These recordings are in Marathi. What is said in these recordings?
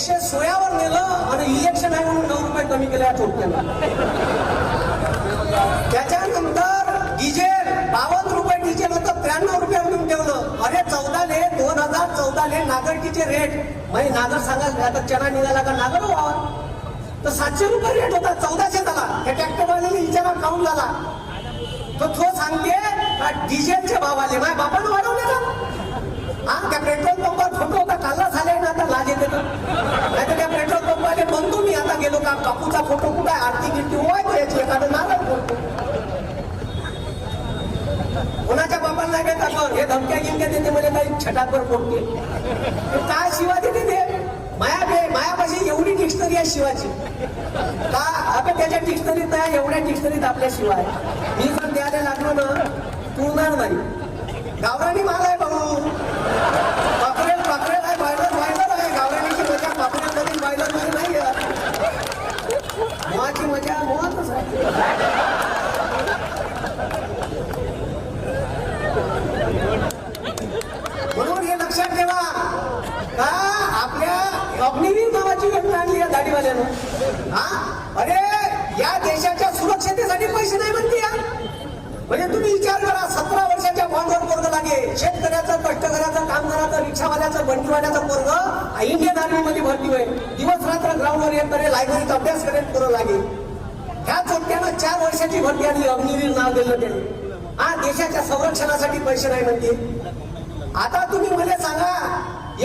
एकशे सोळावर नेलं आणि इलेक्शन आहे म्हणून नऊ रुपये कमी केले या त्याच्यानंतर डिझेल बावन्न रुपये डिझेल होतं त्र्याण्णव रुपये म्हणून ठेवलं. अरे चौदाले दोन हजार चौदाले नागरटीचे रेट म्हणजे नागर सांगा आता चना निघाला का नागर व्हावा तर सातशे रुपये रेट होता चौदाशे झाला. त्या ट्रॅक्टरवाल्याने विचारा काउंट झाला. तो तो सांगते डिझेलचे भाव आले. माझ्या बापानं वाढवले ना हा त्या पेट्रोल पंपावर फोटो होता कालला झाले ना आता लाज येते ना नाही तर त्या पेट्रोल पंपाने म्हणतो मी आता गेलो का? कापूचा फोटो कुठं आहे? आरती गिरती होय तो याची एखादं नारळ फोडतो कोणाच्या बापाला नाही देत आपण हे धमक्या गिमक्या देते म्हणजे काही छटाकवर बोलते काय शिवा देते ते? माया बे मायापाशी एवढी डिक्शनरी आहे शिवाची. का? आता त्याच्या डिक्शनरीत नाही एवढ्या डिक्शनरीत आपल्या शिवाय मी जर द्यायला लागलो ना तुळणार नाही. गावरानी माल आहे भाऊ. पापरेल पापरेल आहे बायलर बायलर आहे. गावरानीची मजा पापरेल मध्ये बायलरमध्ये नाही आहे. मोहाची मजा मोहातच आहे. म्हणून हे लक्षात ठेवा. का आपल्या अग्निवीर नावाची व्यक्ती आणली या दाढीवाल्यानं? हा? अरे या देशाच्या सुरक्षतेसाठी पैसे नाही म्हणते या म्हणजे तुम्ही विचार करा सतरा पोरग लागे. शेतकऱ्याचं कष्टकऱ्याचं कामगाराचं रिक्षावाल्याचं बंडीवाल्याचं पोरग इंडियन आर्मी मध्ये भरती होईल. दिवस रात्र ग्राउंडवर येत करे लायब्ररीत अभ्यास करेल पोरं लागे. ह्या चोट्यानं चार वर्षाची भरती आली अग्निवीर नाव दिलं त्याने. हा देशाच्या संरक्षणासाठी पैसे नाही म्हणते. आता तुम्ही मला सांगा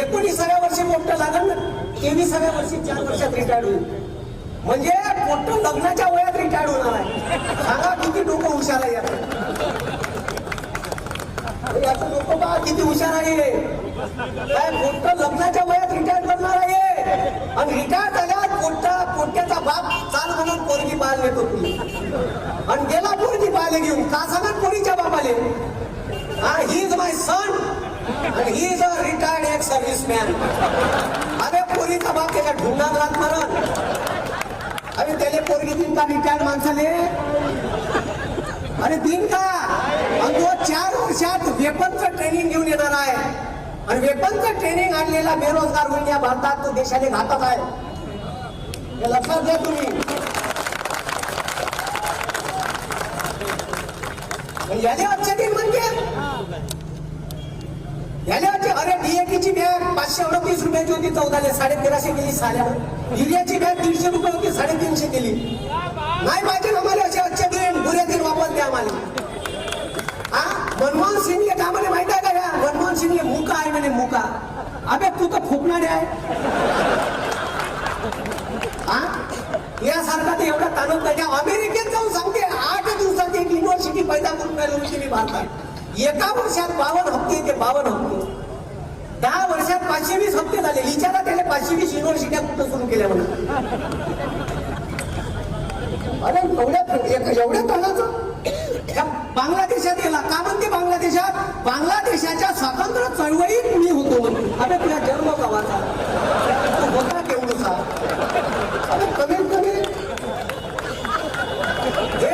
एकोणीसाव्या वर्षी पोट्ट लागल ना तेविसाव्या वर्षी चार वर्षात रिटायर्ड होईल. म्हणजे पोट्ट लग्नाच्या वयात रिटायर्ड होणार आहे. सांगा किती डोकं हुशार आहे पहा किती हुशार आहे काय पोट्ट लग्नाच्या वयात रिटायर करणार आहे आणि रिटायर झाल्यावर पोट्ट पोट्ट्याचा बाप चाल म्हणून पोरगी पाहायला येतो तुम्ही. आणि गेला पोरगी पाहायला घेऊन का सांगत पोरीच्या बापाले? हा ही इज माय सन आणि ही इज अ रिटायर्ड एक सर्व्हिस मॅन अरे पोरीचा बाप त्याच्या ढुंगात राहत मरण अरे त्याला पोरगी दिन का रिटायर्ड माणसाले? अरे दिन का? आणि चार वर्षात वेपनचं ट्रेनिंग घेऊन येणार आहे. आणि वेपनचं ट्रेनिंग आणलेला बेरोजगार होईल या भारतात तो देशाने घातक आहे. हे लक्षात घ्या तुम्ही. याने याले लक्षात येईल म्हणजे? याने वाटते अरे डीएटीची बॅग पाचशे अडतीस रुपयाची होती चौदाले साडे तेराशे केली साल्या युरियाची बॅग दीडशे रुपये होती साडेतीनशे केली नाही पाहिजे आम्हाला असे अच्छे दिन बुरे दिन वापस द्या आम्हाला. मनमोहन सिंग हे काय म्हणे माहीत आहे का या मनमोहन सिंग हे मुका आहे म्हणे मुका. अबे तू तर फुकणारे आहे? हा यासारखा ते एवढा ताणून पाहिजे अमेरिकेत जाऊन सांगते आठ दिवसात एक युनिव्हर्सिटी पैदा करून राहिली होती मी भारतात. एका वर्षात बावन्न हप्ते ते बावन्न हप्ते. दहा वर्षात पाचशे वीस हप्ते झाले. विचारा त्याला पाचशे वीस युनिव्हर्सिट्या कुठं सुरू केल्या म्हणून. अरे एवढ्या एवढ्या तणाचं बांगलादेशात गेला. का म्हणते बांगलादेशात? बांगलादेशाच्या स्वातंत्र्य चळवळीत मी होतो अरे तुला जन्म गावाचा तू होता केवढूचा अरे कमीत कमी. हे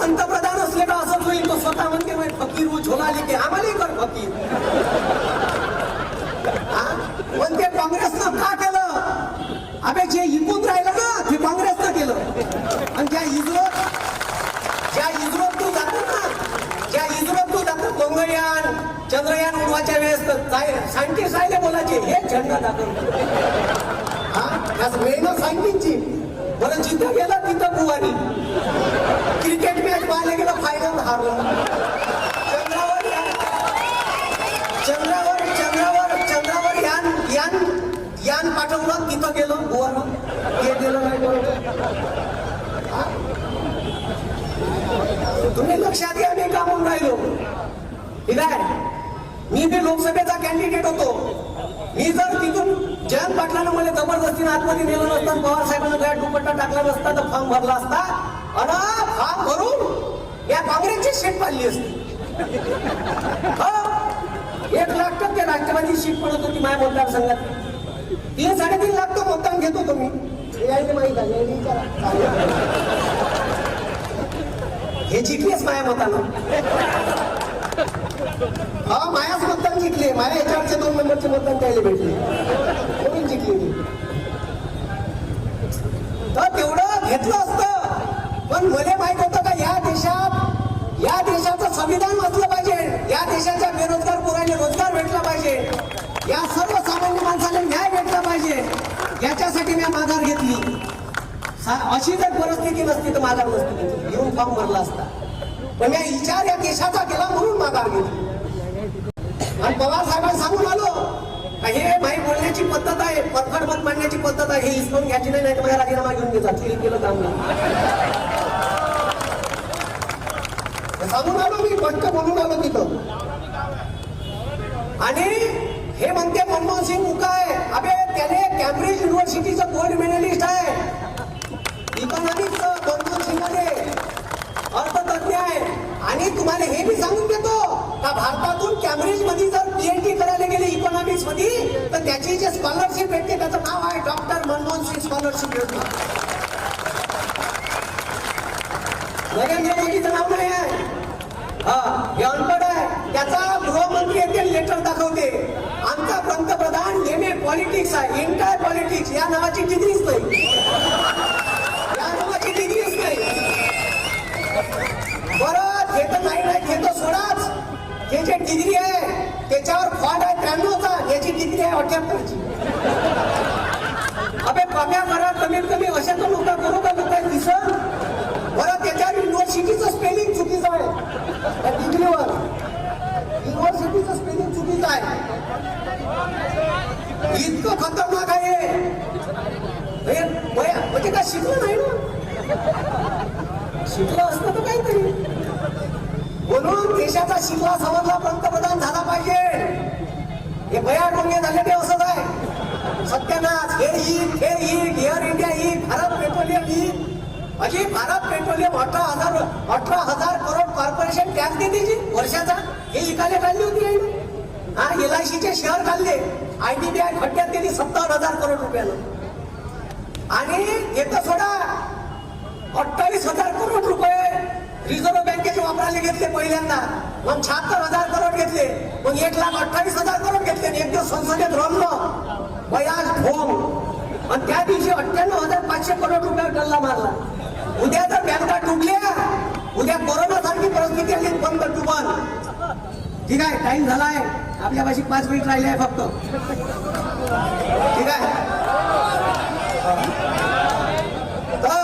पंतप्रधान असले का असंच होईल? तो स्वतः म्हणते फकीर हूँ झोला लेके आम्हालाही कर फकीर हा? पण ते काँग्रेसनं का केलं अबे जे इकून राहिलं ना ते काँग्रेसनं केलं आणि ज्या इस्रोत ज्या इस्रोत तू जातो ना ज्या इस्रोत तू जातो मंगळयान चंद्रयान उडवाच्या वेळेस सायंटिस्ट राहिले बोलायचे. हे झंडा दाखवतो हा? त्याच मेहनत सायंटिस्टची बरं जिथं गेला तिथं बुवानी. क्रिकेट मॅच पाहायला गेलं फायनल हारलं. चंद्रावर चंद्रावर चंद्रावर चंद्रावर यान यान यान पाठवलं तिथं गेलं बुवानं. हे गेलं नाही तुम्ही लक्षात घ्या मी कामून राहिलो. ठीक आहे मी ते लोकसभेचा कॅन्डिडेट होतो. मी जर तिथून जयंत पाटलानं मला जबरदस्तीने आतमध्ये नेलं नसतं पवार साहेबांना गळ्यात दुपट्टा टाकला नसता तर फॉर्म भरला असता आणि फॉर्म भरून या काँग्रेसची सीट पाडली असती. हो. एक लाख टक्के राष्ट्रवादी सीट पडत होती माझ्या मतदारसंघात. तीन साडेतीन लाख तो मतदान घेतो तुम्ही हे यायला माहीत आहे हे जिंकलेच माझ्या मतानं. हा मायाच मतदान जिंकले. माया याच्यावरचे दोन नंबरचे मतदान त्याला भेटले. म्हणून जिंकले तर तेवढं घेतलं असतं. पण मला माहीत होतं का या देशात या देशाचं संविधान वाचलं पाहिजे. या देशाच्या बेरोजगार पोरांनी रोजगार भेटला पाहिजे. या सर्वसामान्य माणसाला न्याय भेटला पाहिजे. याच्यासाठी मी माघार घेतली. अशी जर परिस्थिती नसती तर माघार नसती. घेतली येऊन फॉर्म भरला असता. पण या विचार या देशाचा केला म्हणून माघार घेतली आणि पवार साहेबांना सांगून आलो हे माही बोलण्याची पद्धत आहे पथकड मत मांडण्याची पद्धत आहे हे हिसकून घ्यायची नाही तर माझा राजीनामा घेऊन घेतात. केलं काम नाही. सांगून आलो मी पटक बोलून आलो तिथं. आणि हे म्हणते मनमोहन सिंग मुका आहे अबे त्याने कॅम्ब्रिज युनिव्हर्सिटीचं गोल्ड मेडलिस्ट आहे. इकॉनॉमिक्स मनमोहन सिंगाने तज्ञ आहे. आणि तुम्हाला हे मी सांगून देतो का भारतातून कॅम्ब्रिजमध्ये जर पीएचडी करायला गेले इकॉनॉमिक्समध्ये तर त्याची जे स्कॉलरशिप भेटते त्याचं नाव आहे डॉक्टर मनमोहन सिंग स्कॉलरशिप योजना. नरेंद्र मोदीचं नाव नाही आहे. हा हे अनपड आहे. त्याचा गृहमंत्री येथे लेटर दाखवते. आमचा पंतप्रधान एम ए पॉलिटिक्स आहे. इंटर पॉलिटिक्स या नावाची डिग्री डिग्री आहे? त्याच्यावर फॉल्ट आहे त्र्याण्णवचा याची डिग्री आहे अठ्याहत्तरची अबे कम्या करा कमीत कमी अशा तर लोक करू का लोक? दिसत बरं त्याच्यावर युनिव्हर्सिटीचं स्पेलिंग चुकीचं आहे. त्या डिग्रीवर. युनिव्हर्सिटीचं स्पेलिंग चुकीचं आहे. इतकं खतरनाक आहे. म्हणजे काय शिकलं नाही ना? शिकलं असतं तर काहीतरी. म्हणून देशाचा शिमला समजला पंतप्रधान झाला पाहिजे. हे बया डोंगे झाले ते असंच आहे. सत्यानाश हे ईद हे ईद एअर इंडिया ईद भारत पेट्रोलियम ही. अजी भारत पेट्रोलियम अठरा हजार अठरा हजार करोड कॉर्पोरेशन टॅक्स देते जी वर्षाचा. हे इकाले काढली होती हा एल आय सीचे शेअर काढले. आय डी बी आय खड्ड्यात दिली सत्तावन्न हजार करोड रुपयानं आणि येतं सोडा अठ्ठावीस हजार करोड रुपये रिझर्व्ह बँकेचे वापरायला घेतले पहिल्यांदा. मग शहात्तर हजार करोड घेतले. मग एक लाख अठ्ठावीस हजार करोड घेतले. आणि एक दिवस संसदेत रमलो बयाज भोम आणि त्या दिवशी अठ्ठ्याण्णव हजार पाचशे करोड रुपये डल्ला मारला. उद्या जर बँका डुबल्या उद्या कोरोना सारखी परिस्थिती आली बंद डुबल ठीक आहे टाइम झालाय. आपल्या पाशी पाच मिनिट राहिले आहे फक्त. ठीक आहे तर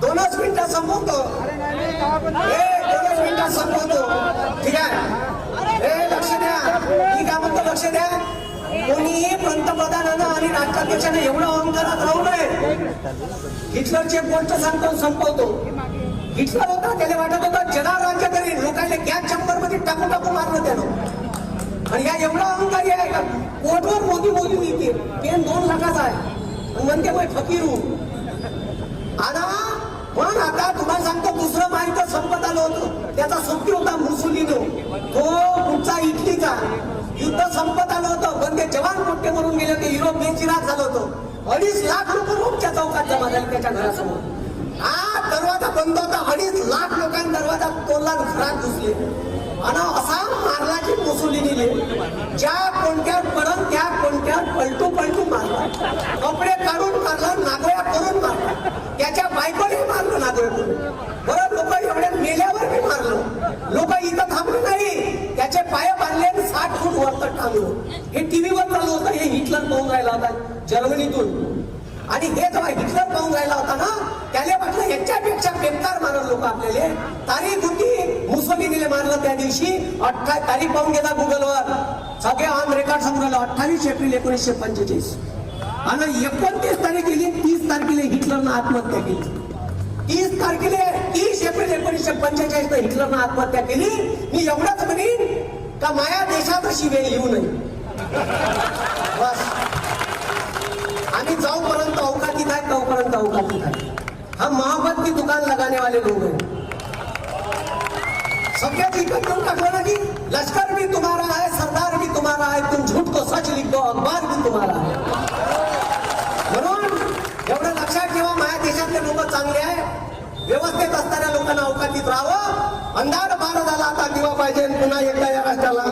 दोनच मिनिटात संपवतो ए दोनच मिनिटात संपवतो ठीक आहे ए लक्ष द्या मी काय म्हणतो लक्ष द्या कोणीही पंतप्रधानानं आणि राष्ट्राध्यक्षानं एवढं अहंकारात राहू नये. हिटलरची एक गोष्ट सांगतो संपवतो. हिटलर होता त्याला वाटत होतं जगावर राज्य करीन. लोकांना गॅस चंबरमध्ये टाकू टाकू मारलं त्यानं. आणि या एवढा अहंकारी आहे का? कोटवर मोदी मोदी मिळते पेन दोन लाखाचा आहे. म्हणते मग फकीर हूं. आता पण आता तुम्हाला सांगतो दुसरं माहीत संपत आलं होतं. त्याचा सुट्टी होता मुसुलीनो. तो कुठचा इटलीचा. युद्ध संपत आलं होतं. पण ते जवान मोठे मरून गेले होते. युरोप बेचिराग झालं होतं. अडीच लाख लोक रोमच्या चौकात जमा झाले त्याच्या घरासमोर. हा दरवाजा बंद होता. अडीच लाख लोकांनी दरवाजा तोडला घरात घुसले. आणि असा मारला की मुसुलिनीने ज्या कोणत्या पडन त्या कोणत्या पलटू पलटू मारला. कपडे काढून मारला नागोळ्या करून मारला. त्याच्या बायकोने मारलं नागोळ्या करून. बरं लोक चालू हे टीव्हीवर चालू होतं. हे हिटलर पाहून राहिला होता जर्मनीतून. आणि हे जेव्हा हिटलर पाहून राहिला होता ना त्याला वाटलं याच्यापेक्षा बेकार मारल लोक आपल्याला. तारीख होती मुसोलिनीने मारलं त्या दिवशी. अठ्ठा तारीख पाहून गेला गुगलवर. सगळे ऑन रेकॉर्ड समोर आलं अठ्ठावीस एप्रिल एकोणीसशे पंचेचाळीस. आणि एकोणतीस तारीख गेली तीस तारखेला हिटलरनं आत्महत्या केली. तीस तारखेला तीस एप्रिल एकोणीसशे पंचेचाळीस हिटलरनं आत्महत्या केली. मी एवढंच म्हणेन का माया देशात अशी वेळ येऊ नये? बस. आम्ही जाऊपर्यंत अवकातीत आहे तोपर्यंत अवकातीत आहे हम मोहब्बत की दुकान लगाने वाले लोग हैं सगळ्यात इकडे देऊन टाकलं ना की लष्कर भी तुम्हारा है सरदार भी तुम्हारा है तुम झूठ को सच लिख दो अखबार भी तुम्हारा है म्हणून एवढं लक्षात ठेवा माझ्या देशातले लोक चांगले आहे व्यवस्थेत असणाऱ्या लोकांना अवकाशीत राहावं. अंधार फार झाला आता दिवा पाहिजे पुन्हा एकदा या राष्ट्राला.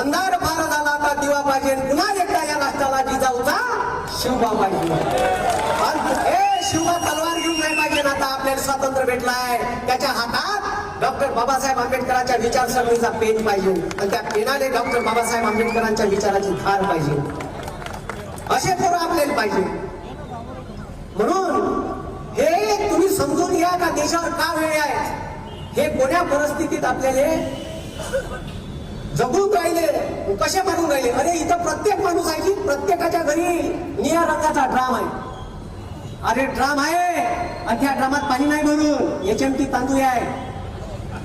अंधार फार झाला आता दिवा पाहिजे पुन्हा एकदा या राष्ट्राला जिजाऊचा शिवबा पाहिजे. शिवबा तलवार घेऊन नाही पाहिजे ना आता आपल्याला स्वातंत्र्य भेटलाय. त्याच्या हातात डॉक्टर बाबासाहेब आंबेडकरांच्या विचारसरणीचा पेन पाहिजे. आणि त्या पेनाने डॉक्टर बाबासाहेब आंबेडकरांच्या विचाराची धार पाहिजे. असे पोरं आपल्याला पाहिजे. म्हणून हे तुम्ही का देशावर का वेळ आहे? हे कोण्या परिस्थितीत आपल्याला जगून राहिले? कसे बनून राहिले? अरे इथं प्रत्येक माणूस आहे की प्रत्येकाच्या घरी निळ्या रंगाचा ड्राम आहे. अरे ड्राम आहे. आणि त्या ड्रामात पाणी नाही भरून. एच एम टी तांदूळ आहे.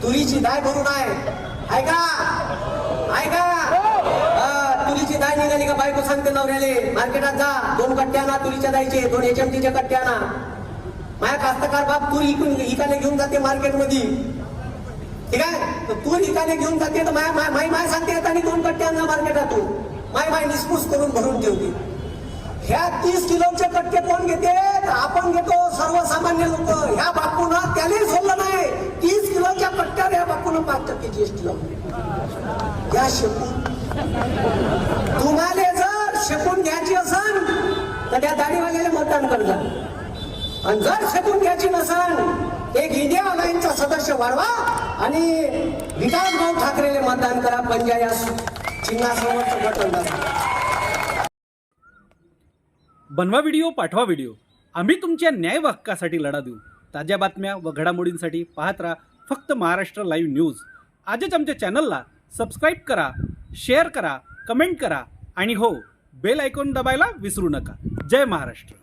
तुरीची दाय भरून आहे. ऐका का? आहे का? तुरीची दाय निघाली का? बायको सांगते नवऱ्याले मार्केटात जा. दोन कट्ट्या ना तुरीच्या दायचे दोन एच एचएमटीच्या कट्ट्या ना माझ्या कास्तकार बाप तूर इकून इकाने घेऊन जाते मार्केटमध्ये. ठीक आहे? तर तूर इकाने घेऊन जाते तर माय माय माय माय सांगते आणि दोन कट्ट्यांना आणला मार्केटातून. माय माय निसपूस करून भरून ठेवते. ह्या तीस किलोचे कट्टे कोण घेते? आपण घेतो सर्वसामान्य लोक. ह्या बापून त्याने सोडलं नाही. तीस किलोच्या कट्ट्यावर ह्या बापून पाच टक्के जीएसटी लावली या शेकून. तुम्हाला जर शेकून घ्यायची असेल तर त्या दाढीवाल्याला मतदान करजा. आणि जर शेकून घ्यायची नसेल एक इंडिया लाईनचा सदस्य वाढवा आणि विकास भाऊ ठाकरेले मतदान करा पंजा या चिन्हासमोर बटन बनवा व्हिडिओ पाठवा व्हिडिओ. आम्ही तुमच्या न्याय हक्कासाठी लढा देऊ. ताज्या बातम्या व घडामोडींसाठी पाहत राहा फक्त महाराष्ट्र लाईव्ह न्यूज. आजच आमच्या चॅनलला सबस्क्राईब करा शेअर करा कमेंट करा आणि हो बेल आयकॉन दबायला विसरू नका. जय महाराष्ट्र.